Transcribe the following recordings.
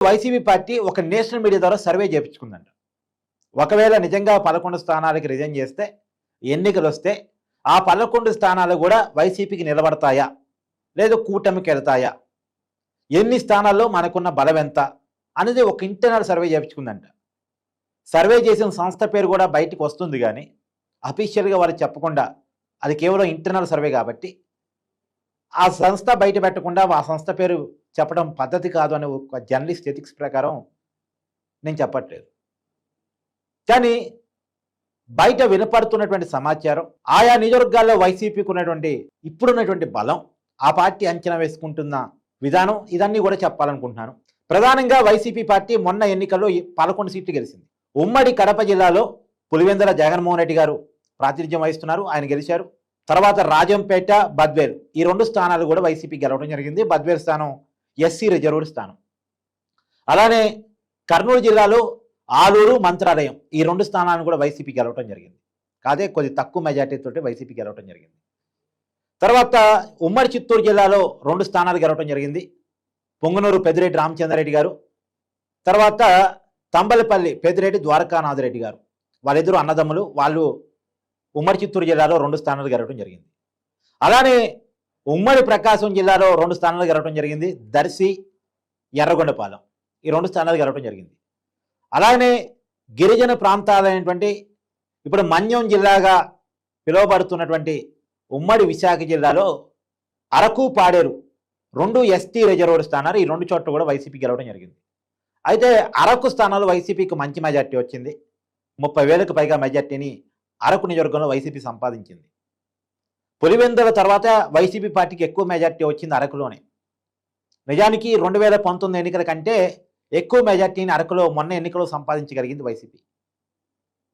YCP party ఒక national media ద్వారా survey చేయించుకుందంట ఒకవేళ నిజంగా పదకొండు స్థానాలకి రిజైన్ చేస్తే ఎన్నికలు వస్తే ఆ పదకొండు స్థానాలు కూడా వైసీపీకి నిలబడతాయా? లేదు కూటమికి వెళ్తాయా? ఎన్ని స్థానాల్లో మనకున్న బలం ఎంత? అనేది ఒక ఇంటర్నల్ సర్వే చేయించుకుందంట సర్వే చేసిన సంస్థ పేరు కూడా బయటికి వస్తుంది కానీ అఫీషియల్గా వారు చెప్పకుండా అది కేవలం ఇంటర్నల్ సర్వే కాబట్టి ఆ సంస్థ బయట పెట్టకుండా ఆ సంస్థ పేరు చెప్పడం పద్ధతి కాదు అనే ఒక జర్నలిస్ట్ ఎథిక్స్ ప్రకారం నేను చెప్పట్లేదు. కానీ బయట వినపడుతున్నటువంటి సమాచారం ఆయా నియోజకవర్గాల్లో వైసీపీకి ఉన్నటువంటి ఇప్పుడున్నటువంటి బలం ఆ పార్టీ అంచనా వేసుకుంటున్న విధానం ఇదన్నీ కూడా చెప్పాలనుకుంటున్నాను. ప్రధానంగా వైసీపీ పార్టీ మొన్న ఎన్నికల్లో ఈ పదకొండు సీట్లు గెలిచింది. ఉమ్మడి కడప జిల్లాలో పులివెందల జగన్మోహన్ రెడ్డి గారు ప్రాతినిధ్యం వహిస్తున్నారు ఆయన గెలిచారు. తర్వాత రాజంపేట బద్వేల్ ఈ రెండు స్థానాలు కూడా వైసీపీ గెలవడం జరిగింది. బద్వేల్ స్థానం ఎస్సీ రిజర్వ్డ్ స్థానం. అలానే కర్నూలు జిల్లాలో ఆలూరు మంత్రాలయం ఈ రెండు స్థానాలను కూడా వైసీపీ గెలవటం జరిగింది. కాదే కొద్ది తక్కువ మెజార్టీతో వైసీపీ గెలవటం జరిగింది. తర్వాత ఉమ్మడి చిత్తూరు జిల్లాలో రెండు స్థానాలు గెలవటం జరిగింది. పొంగనూరు పెద్దిరెడ్డి రామచంద్రరెడ్డి గారు తర్వాత తంబలపల్లి పెద్దిరెడ్డి ద్వారకానాథరెడ్డి గారు. వాళ్ళిద్దరూ అన్నదమ్ములు వాళ్ళు ఉమ్మడి చిత్తూరు జిల్లాలో రెండు స్థానాలు గెలవడం జరిగింది. అలానే ఉమ్మడి ప్రకాశం జిల్లాలో రెండు స్థానాలు గెలవడం జరిగింది. దర్శి ఎర్రగొండపాలెం. ఈ రెండు స్థానాలు గెలవడం జరిగింది. అలానే గిరిజన ప్రాంతాలైనటువంటి ఇప్పుడు మన్యం జిల్లాగా పిలువబడుతున్నటువంటి ఉమ్మడి విశాఖ జిల్లాలో అరకు పాడేరు రెండు ఎస్టీ రిజర్వ్డ్ స్థానాలు. ఈ రెండు చోట్ల కూడా వైసీపీ గెలవడం జరిగింది. అయితే అరకు స్థానాలు వైసీపీకి మంచి మెజార్టీ వచ్చింది. ముప్పై వేలకు పైగా మెజార్టీని అరకు నియోజకవర్గంలో వైసీపీ సంపాదించింది. పులివెందుల తర్వాత వైసీపీ పార్టీకి ఎక్కువ మెజార్టీ వచ్చింది అరకులోనే. నిజానికి రెండు వేల పంతొమ్మిది ఎన్నికల కంటే ఎక్కువ మెజార్టీని అరకులో మొన్న ఎన్నికలో సంపాదించగలిగింది వైసీపీ.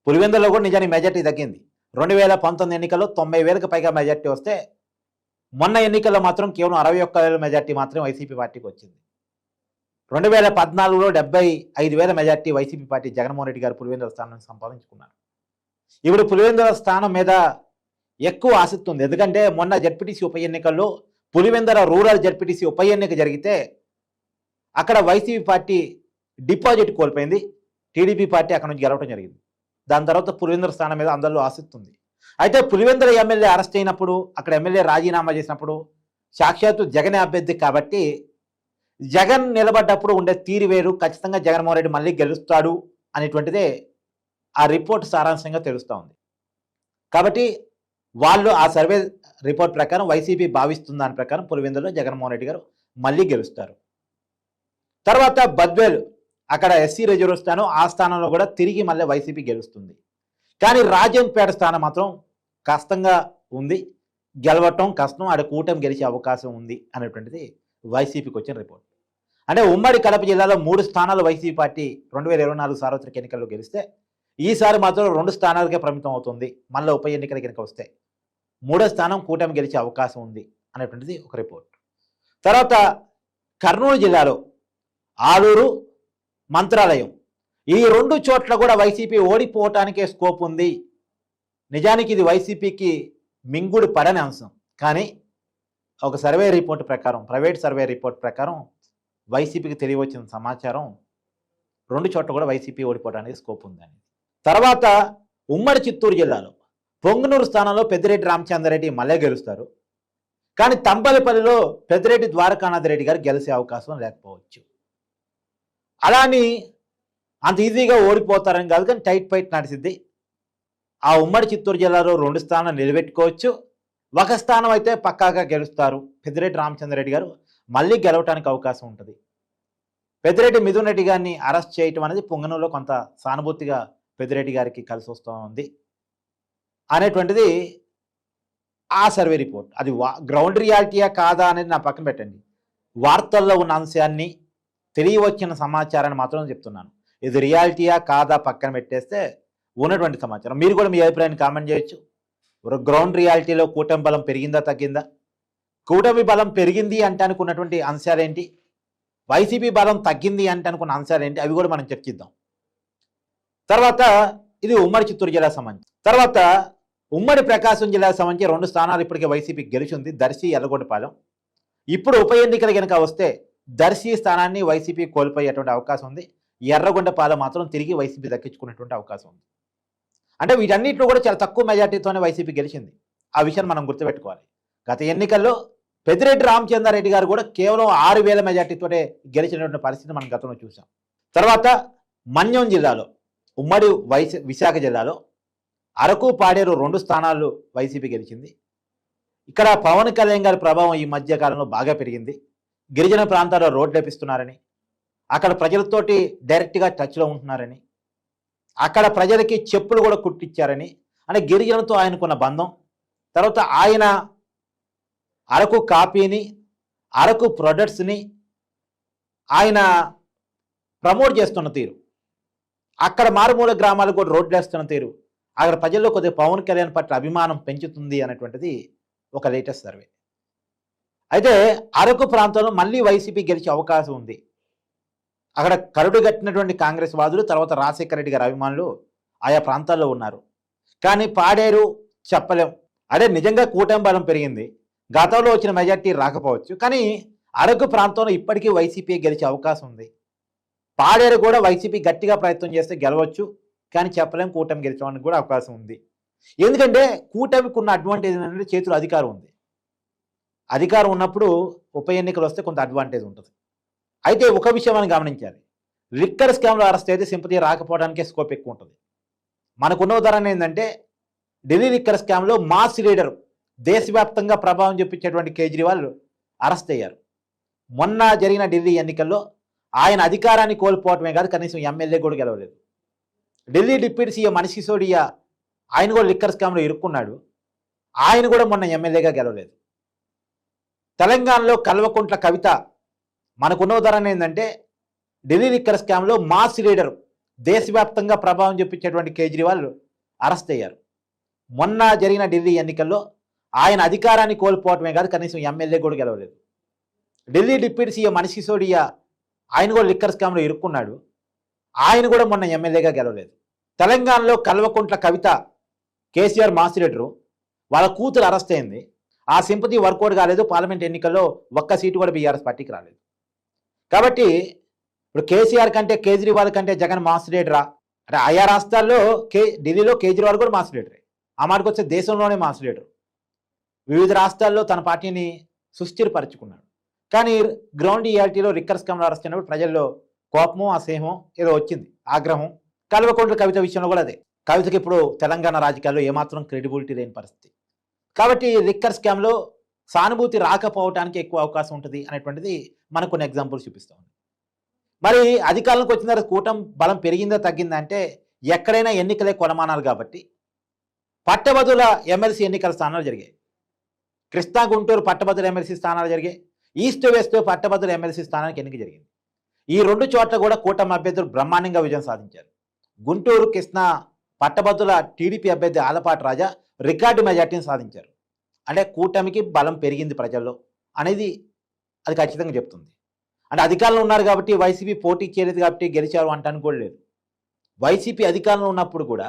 పులివెందులో కూడా నిజానికి మెజార్టీ తగ్గింది. రెండు వేల పంతొమ్మిది ఎన్నికల్లో తొంభై వేలకు పైగా మెజార్టీ వస్తే మొన్న ఎన్నికల్లో మాత్రం కేవలం అరవై ఒక్క వేల మెజార్టీ మాత్రం వైసీపీ పార్టీకి వచ్చింది. రెండు వేల పద్నాలుగులో డెబ్బై ఐదు వేల majority YCP party Jaganmohan Reddy గారు పులివెందుల స్థానం సంపాదించుకున్నారు. ఇప్పుడు పులివెందుల స్థానం మీద ఎక్కువ ఆసక్తి ఉంది. ఎందుకంటే మొన్న జడ్పీటీసీ ఉప ఎన్నికల్లో పులివెందర రూరల్ జడ్పీటీసీ ఉప ఎన్నిక జరిగితే అక్కడ వైసీపీ పార్టీ డిపాజిట్ కోల్పోయింది. టీడీపీ పార్టీ అక్కడ నుంచి గెలవడం జరిగింది. దాని తర్వాత పులివెందర స్థానం మీద అందరిలో ఆసక్తి ఉంది. అయితే పులివెందర ఎమ్మెల్యే అరెస్ట్ అయినప్పుడు అక్కడ ఎమ్మెల్యే రాజీనామా చేసినప్పుడు సాక్షాత్తు జగన్ అభ్యర్థి కాబట్టి జగన్ నిలబడ్డప్పుడు ఉండే తీరు వేరు. ఖచ్చితంగా జగన్మోహన్ రెడ్డి మళ్ళీ గెలుస్తాడు అనేటువంటిదే ఆ రిపోర్ట్ సారాంశంగా తెలుస్తూ ఉంది. కాబట్టి వాళ్ళు ఆ సర్వే రిపోర్ట్ ప్రకారం వైసీపీ భావిస్తున్న దాని ప్రకారం పులివెందులో జగన్మోహన్ రెడ్డి గారు మళ్ళీ గెలుస్తారు. తర్వాత బద్వేల్ అక్కడ ఎస్సీ రిజర్వ్ స్థానం ఆ స్థానంలో కూడా తిరిగి మళ్ళీ వైసీపీ గెలుస్తుంది. కానీ రాజంపేట స్థానం మాత్రం కష్టంగా ఉంది. గెలవటం కష్టం ఆడ కూటమి గెలిచే అవకాశం ఉంది అనేటువంటిది వైసీపీకి వచ్చిన రిపోర్ట్. అంటే ఉమ్మడి కడప జిల్లాలో మూడు స్థానాలు వైసీపీ పార్టీ రెండు వేల ఇరవై నాలుగు సార్వత్రిక ఎన్నికల్లో గెలిస్తే ఈసారి మాత్రం రెండు స్థానాలకే పరిమితం అవుతుంది. మళ్ళీ ఉప ఎన్నికల కనుక వస్తే. మూడో స్థానం కూటమి గెలిచే అవకాశం ఉంది అనేటువంటిది ఒక రిపోర్ట్. తర్వాత కర్నూలు జిల్లాలో ఆలూరు మంత్రాలయం. ఈ రెండు చోట్ల కూడా వైసీపీ ఓడిపోవటానికే స్కోప్ ఉంది. నిజానికి ఇది వైసీపీకి మింగుడు పడని అంశం. కానీ ఒక సర్వే రిపోర్ట్ ప్రకారం ప్రైవేట్ సర్వే రిపోర్ట్ ప్రకారం వైసీపీకి తెలియవచ్చిన సమాచారం రెండు చోట్ల కూడా వైసీపీ ఓడిపోవడానికి స్కోప్ ఉందని తర్వాత ఉమ్మడి చిత్తూరు జిల్లాలో పొంగనూరు స్థానంలో పెద్దిరెడ్డి రామచంద్రరెడ్డి మళ్ళీ గెలుస్తారు. కానీ తంపలపల్లిలో పెద్దిరెడ్డి ద్వారకానాథ్ రెడ్డి గారు గెలిచే అవకాశం లేకపోవచ్చు. అలాని అంత ఈజీగా ఓడిపోతారని కాదు కానీ టైట్ ఫైట్ నడిచింది ఆ ఉమ్మడి చిత్తూరు జిల్లాలో రెండు స్థానం నిలబెట్టుకోవచ్చు. ఒక స్థానం అయితే పక్కాగా గెలుస్తారు పెద్దిరెడ్డి రామచంద్రరెడ్డి గారు. మళ్ళీ గెలవటానికి అవకాశం ఉంటుంది. పెద్దిరెడ్డి మిథున్ రెడ్డి గారిని అరెస్ట్ చేయటం అనేది పొంగనూరులో కొంత సానుభూతిగా పెద్దిరెడ్డి గారికి కలిసి వస్తూ ఉంది. అనేటువంటిది ఆ సర్వే రిపోర్ట్. అది గ్రౌండ్ రియాలిటీయా కాదా అనేది నా పక్కన పెట్టండి. వార్తల్లో ఉన్న అంశాన్ని తెలియవచ్చిన సమాచారాన్ని మాత్రం చెప్తున్నాను. ఇది రియాలిటీయా కాదా పక్కన పెట్టేస్తే ఉన్నటువంటి సమాచారం. మీరు కూడా మీ అభిప్రాయాన్ని కామెంట్ చేయొచ్చు. గ్రౌండ్ రియాలిటీలో కూటమి బలం పెరిగిందా తగ్గిందా? కూటమి బలం పెరిగింది అంటే అనుకున్నటువంటి అంశాలేంటి? వైసీపీ బలం తగ్గింది అంటే అనుకున్న అంశాలేంటి? అవి కూడా మనం చర్చిద్దాం. తర్వాత ఇది ఉమ్మడి చిత్తూరు జిల్లా సంబంధించి. తర్వాత ఉమ్మడి ప్రకాశం జిల్లాకు సంబంధించి రెండు స్థానాలు ఇప్పటికే వైసీపీ గెలిచింది. దర్శి ఎర్రగొండపాలెం ఇప్పుడు ఉప ఎన్నికలు కనుక వస్తే దర్శి స్థానాన్ని వైసీపీ కోల్పోయేటువంటి అవకాశం ఉంది. ఎర్రగొండపాలెం మాత్రం తిరిగి వైసీపీ దక్కించుకునేటువంటి అవకాశం ఉంది. అంటే వీటన్నిటిలో కూడా చాలా తక్కువ మెజార్టీతోనే వైసీపీ గెలిచింది. ఆ విషయాన్ని మనం గుర్తుపెట్టుకోవాలి. గత ఎన్నికల్లో పెద్దిరెడ్డి రామచంద్రారెడ్డి గారు కూడా కేవలం ఆరు వేల మెజార్టీతోనే గెలిచినటువంటి పరిస్థితి మనం గతంలో చూసాం తర్వాత మన్యం జిల్లాలో ఉమ్మడి వైసీ విశాఖ జిల్లాలో అరకు పాడేరు రెండు స్థానాలు వైసీపీ గెలిచింది. ఇక్కడ పవన్ కళ్యాణ్ గారి ప్రభావం ఈ మధ్య కాలంలో బాగా పెరిగింది. గిరిజన ప్రాంతాల్లో రోడ్లు వేపిస్తున్నారని అక్కడ ప్రజలతోటి డైరెక్ట్గా టచ్లో ఉంటున్నారని అక్కడ ప్రజలకి చెప్పులు కూడా కుట్టించారని అంటే గిరిజనతో ఆయనకున్న బంధం తర్వాత ఆయన అరకు కాపీని అరకు ప్రొడక్ట్స్ని ఆయన ప్రమోట్ చేస్తున్న తీరు. అక్కడ మారుమూల గ్రామాలకు కూడా రోడ్లు వేస్తున్న తీరు. అక్కడ ప్రజల్లో కొద్దిగా పవన్ కళ్యాణ్ పట్ల అభిమానం పెంచుతుంది అనేటువంటిది ఒక లేటెస్ట్ సర్వే. అయితే అరకు ప్రాంతంలో మళ్ళీ వైసీపీ గెలిచే అవకాశం ఉంది. అక్కడ కరుడు కట్టినటువంటి కాంగ్రెస్ వాదులు తర్వాత రాజశేఖర రెడ్డి గారి అభిమానులు ఆయా ప్రాంతాల్లో ఉన్నారు. కానీ పాడేరు చెప్పలేం. అదే నిజంగా కూటమి బలం పెరిగింది. గతంలో వచ్చిన మెజార్టీ రాకపోవచ్చు. కానీ అరకు ప్రాంతంలో ఇప్పటికీ వైసీపీ గెలిచే అవకాశం ఉంది. పాడేరు కూడా వైసీపీ గట్టిగా ప్రయత్నం చేస్తే గెలవచ్చు. కానీ చెప్పలేం కూటమి గెలిచడానికి కూడా అవకాశం ఉంది. ఎందుకంటే కూటమికి ఉన్న అడ్వాంటేజ్ ఏంటంటే చేతిలో అధికారం ఉంది. అధికారం ఉన్నప్పుడు ఉప ఎన్నికలు వస్తే కొంత అడ్వాంటేజ్ ఉంటుంది. అయితే ఒక విషయం మనం గమనించాలి. లిక్కర్ స్కామ్లో అరెస్ట్ అయితే సింపతి రాకపోవడానికే స్కోప్ ఎక్కువ ఉంటుంది. మనకున్న ఉదాహరణ ఏంటంటే ఢిల్లీ లిక్కర్ స్కామ్లో మాస్ లీడర్ దేశవ్యాప్తంగా ప్రభావం చూపించేటువంటి కేజ్రీవాల్ అరెస్ట్ అయ్యారు. మొన్న జరిగిన ఢిల్లీ ఎన్నికల్లో ఆయన అధికారాన్ని కోల్పోవటమే కాదు కనీసం ఎమ్మెల్యే కూడా గెలవలేదు. ఢిల్లీ డిప్యూటీ సీఎం మనిషి సిసోడియా ఆయన కూడా లిక్కర్ స్కామ్లో ఇరుక్కున్నాడు. ఆయన కూడా మొన్న ఎమ్మెల్యేగా గెలవలేదు. తెలంగాణలో కల్వకుంట్ల కవిత మనకున్న ఉదాహరణ ఏంటంటే ఢిల్లీ లిక్కర్ స్కామ్లో మాస్ లీడర్ దేశవ్యాప్తంగా ప్రభావం చూపించేటువంటి కేజ్రీవాల్ అరెస్ట్ అయ్యారు. మొన్న జరిగిన ఢిల్లీ ఎన్నికల్లో ఆయన అధికారాన్ని కోల్పోవటమే కాదు కనీసం ఎమ్మెల్యే కూడా గెలవలేదు. ఢిల్లీ డిప్యూటీ సీఎం మనిషి సిసోడియా ఆయన కూడా లిక్కర్ స్కామ్లో ఇరుక్కున్నాడు. ఆయన కూడా మొన్న ఎమ్మెల్యేగా గెలవలేదు. తెలంగాణలో కల్వకుంట్ల కవిత కేసీఆర్ మాస్ వాళ్ళ కూతురు అరెస్ట్ అయింది. ఆ సింపతి వర్కౌట్ కాలేదు పార్లమెంట్ ఎన్నికల్లో ఒక్క సీటు కూడా బీఆర్ఎస్ పార్టీకి రాలేదు. కాబట్టి ఇప్పుడు కేసీఆర్ కంటే కేజ్రీవాల్ కంటే జగన్ మాసిరేటరా అంటే ఆయా రాష్ట్రాల్లో కే ఢిల్లీలో కేజ్రీవాల్ కూడా మాసిరేటరే ఆ మాటకు వచ్చే దేశంలోనే మాసిరేటరు వివిధ రాష్ట్రాల్లో తన పార్టీని సుస్థిరపరచుకున్నాడు. కానీ గ్రౌండ్ రియాలిటీలో రిక్కర్ కమలు అరెస్ట్ అయినప్పుడు ప్రజల్లో కోపము అసహ్యమో ఏదో వచ్చింది. ఆగ్రహం. కల్వకుంట్ల కవిత విషయంలో కూడా అదే. కవితకి ఇప్పుడు తెలంగాణ రాజకీయాల్లో ఏమాత్రం క్రెడిబిలిటీ లేని పరిస్థితి. కాబట్టి లిక్కర్ స్కామ్లో సానుభూతి రాకపోవడానికి ఎక్కువ అవకాశం ఉంటుంది అనేటువంటిది మనకు కొన్ని ఎగ్జాంపుల్స్ చూపిస్తూ ఉంది. మరి అధికారంలోకి వచ్చిన తర్వాత కూటమి బలం పెరిగిందా తగ్గిందా అంటే ఎక్కడైనా ఎన్నికలే కొలమానాలు కాబట్టి పట్టభద్రుల ఎమ్మెల్సీ ఎన్నికల స్థానాలు జరిగాయి. కృష్ణా గుంటూరు పట్టభద్రుల ఎమ్మెల్సీ స్థానాలు జరిగాయి. ఈస్ట్ వెస్ట్ పట్టభద్రుల ఎమ్మెల్సీ స్థానానికి ఎన్నిక జరిగింది. ఈ రెండు చోట్ల కూడా కూటమి అభ్యర్థులు బ్రహ్మాండంగా విజయం సాధించారు. గుంటూరు కృష్ణా పట్టభద్రుల టీడీపీ అభ్యర్థి ఆలపాటి రాజా రికార్డు మెజార్టీని సాధించారు. అంటే కూటమికి బలం పెరిగింది ప్రజల్లో అనేది అది ఖచ్చితంగా చెప్తుంది. అంటే అధికారంలో ఉన్నారు కాబట్టి వైసీపీ పోటీ చేయలేదు కాబట్టి గెలిచారు అంటే అనుకోలేదు వైసీపీ అధికారంలో ఉన్నప్పుడు కూడా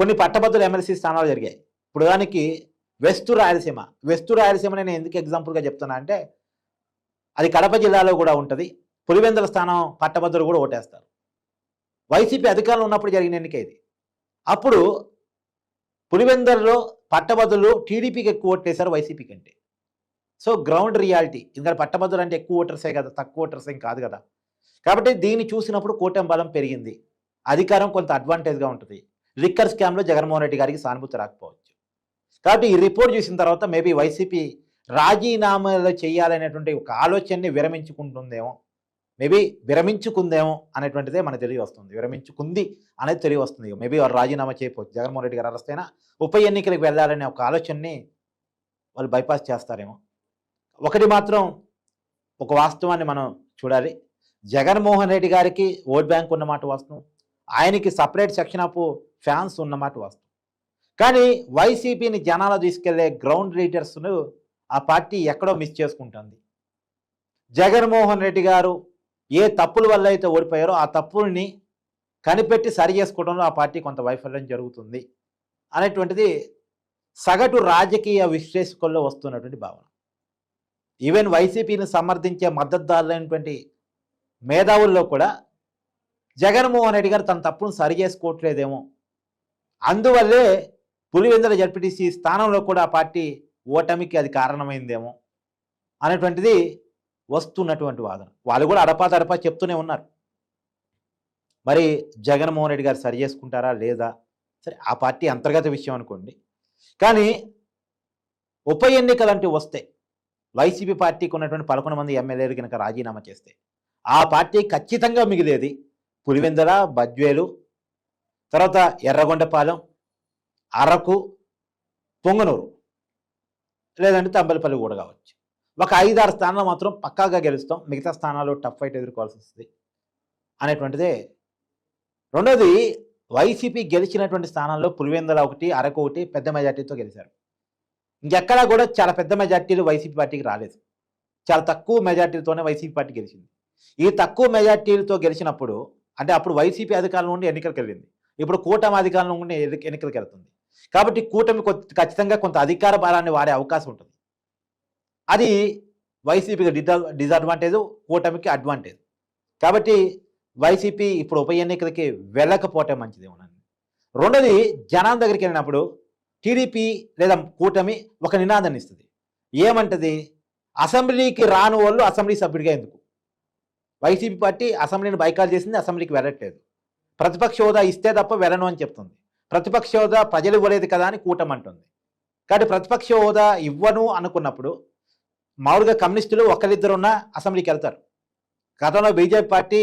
కొన్ని పట్టభద్రుల ఎమ్మెల్సీ స్థానాలు జరిగాయి. ఇప్పుడు దానికి వెస్ట్ రాయలసీమ. వెస్ట్ రాయలసీమ నేను ఎందుకు ఎగ్జాంపుల్గా చెప్తున్నా అంటే అది కడప జిల్లాలో కూడా ఉంటుంది. పులివెందుల స్థానం పట్టభద్రులు కూడా ఓటేస్తారు. వైసీపీ అధికారంలో ఉన్నప్పుడు జరిగిన ఎన్నిక ఇది అప్పుడు పులివెందర్లో పట్టభద్రులు టీడీపీకి ఎక్కువ ఓట్లేశారు వైసీపీ కంటే. So ground reality. ఎందుకంటే పట్టభద్రులు అంటే ఎక్కువ ఓటర్సే కదా తక్కువ ఓటర్స్ ఏం కాదు కదా. కాబట్టి దీన్ని చూసినప్పుడు కూటమి బలం పెరిగింది. అధికారం కొంత అడ్వాంటేజ్గా ఉంటుంది. లిక్కర్ స్కామ్లో జగన్మోహన్ రెడ్డి గారికి సానుభూతి రాకపోవచ్చు. కాబట్టి ఈ రిపోర్ట్ చూసిన తర్వాత మేబీ వైసీపీ రాజీనామాలు చేయాలనేటువంటి ఒక ఆలోచనని విరమించుకుంటుందేమో. మేబీ విరమించుకుందేమో అనేటువంటిదే మనకు తెలియవస్తుంది. విరమించుకుంది అనేది తెలియవస్తుంది మేబీ వారు రాజీనామా చేయకపోవచ్చు జగన్మోహన్ రెడ్డి గారు అరెస్ట్ అయినా ఉప ఎన్నికలకు వెళ్ళాలనే ఒక ఆలోచనని వాళ్ళు బైపాస్ చేస్తారేమో. ఒకటి మాత్రం ఒక వాస్తవాన్ని మనం చూడాలి. జగన్మోహన్ రెడ్డి గారికి ఓట్ బ్యాంక్ ఉన్నమాట వాస్తవం. ఆయనకి సపరేట్ సెక్షన్ ఆఫ్ ఫ్యాన్స్ ఉన్నమాట వాస్తవం. కానీ వైసీపీని జనాలు తీసుకెళ్ళే గ్రౌండ్ లీడర్స్ను ఆ పార్టీ ఎక్కడో మిస్ చేసుకుంటుంది. జగన్మోహన్ రెడ్డి గారు ఏ తప్పుల వల్ల అయితే ఓడిపోయారో ఆ తప్పుల్ని కనిపెట్టి సరి చేసుకోవడంలో ఆ పార్టీ కొంత వైఫల్యం జరుగుతుంది అనేటువంటిది సగటు రాజకీయ విశ్లేషకుల్లో వస్తున్నటువంటి భావన. ఈవెన్ వైసీపీని సమర్థించే మద్దతుదారులైనటువంటి మేధావుల్లో కూడా జగన్మోహన్ రెడ్డి గారు తన తప్పును సరి చేసుకోవట్లేదేమో. అందువల్లే పులివెందుల జడ్పీటీసీ స్థానంలో కూడా ఆ పార్టీ ఓటమికి అది కారణమైందేమో అనేటువంటిది వస్తున్నటువంటి వాదన. వాళ్ళు కూడా అడపా తడపా చెప్తూనే ఉన్నారు. మరి జగన్మోహన్ రెడ్డి గారు సరి చేసుకుంటారా లేదా? సరే ఆ పార్టీ అంతర్గత విషయం అనుకోండి. కానీ ఉప ఎన్నికలంటూ వస్తే వైసీపీ పార్టీకి ఉన్నటువంటి పదకొండు మంది ఎమ్మెల్యేలు కనుక రాజీనామా చేస్తే ఆ పార్టీ ఖచ్చితంగా మిగిలేది పులివెందల బజ్వేలు తర్వాత ఎర్రగొండపాలెం అరకు పొంగనూరు. లేదంటే తంబలపల్లి కూడా కావచ్చు. ఒక ఐదారు స్థానాలు మాత్రం పక్కాగా గెలుస్తాం. మిగతా స్థానాలు టఫ్ ఫైట్ ఎదుర్కోవాల్సి వస్తుంది అనేటువంటిదే. రెండోది వైసీపీ గెలిచినటువంటి స్థానాల్లో పులివెందుల ఒకటి అరకు ఒకటి పెద్ద మెజార్టీతో గెలిచారు. ఇంకెక్కడా కూడా చాలా పెద్ద మెజార్టీలు వైసీపీ పార్టీకి రాలేదు. చాలా తక్కువ మెజార్టీలతోనే వైసీపీ పార్టీ గెలిచింది. ఈ తక్కువ మెజార్టీలతో గెలిచినప్పుడు అంటే అప్పుడు వైసీపీ అధికారం నుండి ఎన్నికలకు వెళ్ళింది ఇప్పుడు కూటమి అధికారంలో నుండి ఎన్నికలకు వెళ్తుంది కాబట్టి కూటమి ఖచ్చితంగా కొంత అధికార భారాన్ని వాడే అవకాశం ఉంటుంది. అది వైసీపీకి డిసడ్వాంటేజ్ కూటమికి అడ్వాంటేజ్ కాబట్టి వైసీపీ ఇప్పుడు ఉప ఎన్నికలకి వెళ్ళకపోవటం మంచిదేమోనండి రెండోది జనాల దగ్గరికి వెళ్ళినప్పుడు టీడీపీ లేదా కూటమి ఒక నినాదాన్ని ఇస్తుంది. ఏమంటది? అసెంబ్లీకి రాని వాళ్ళు అసెంబ్లీ సభ్యుడిగా ఎందుకు? వైసీపీ పార్టీ అసెంబ్లీని బైకాల్ చేసింది అసెంబ్లీకి వెళ్ళట్లేదు. ప్రతిపక్ష హోదా ఇస్తే తప్ప వెళ్ళను అని చెప్తుంది. ప్రతిపక్ష హోదా ప్రజలు ఇవ్వలేదు కదా అని కూటమి అంటుంది. కాబట్టి ప్రతిపక్ష హోదా ఇవ్వను అనుకున్నప్పుడు మామూలుగా కమ్యూనిస్టులు ఒకరిద్దరు ఉన్న అసెంబ్లీకి వెళ్తారు. గతంలో బీజేపీ పార్టీ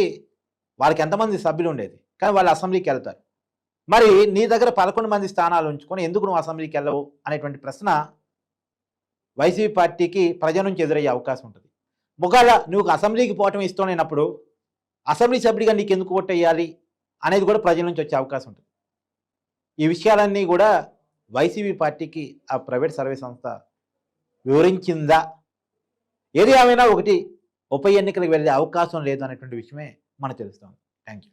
వాళ్ళకి ఎంతమంది సభ్యులు ఉండేది? కానీ వాళ్ళు అసెంబ్లీకి వెళ్తారు. మరి నీ దగ్గర పదకొండు మంది స్థానాలు ఉంచుకొని ఎందుకు నువ్వు అసెంబ్లీకి వెళ్ళవు? అనేటువంటి ప్రశ్న వైసీపీ పార్టీకి ప్రజల నుంచి ఎదురయ్యే అవకాశం ఉంటుంది. ఒకవేళ నువ్వు అసెంబ్లీకి పోవటం ఇష్టమైనప్పుడు అసెంబ్లీ సభ్యుడిగా నీకు ఎందుకు ఓటేయాలి అనేది కూడా ప్రజల నుంచి వచ్చే అవకాశం ఉంటుంది. ఈ విషయాలన్నీ కూడా వైసీపీ పార్టీకి ఆ ప్రైవేట్ సర్వే సంస్థ వివరించిందా? ఏది ఏమైనా ఒకటి ఉప ఎన్నికలకు వెళ్ళే అవకాశం లేదు అనేటువంటి విషయమే మనకు తెలుస్తుంది. Thank you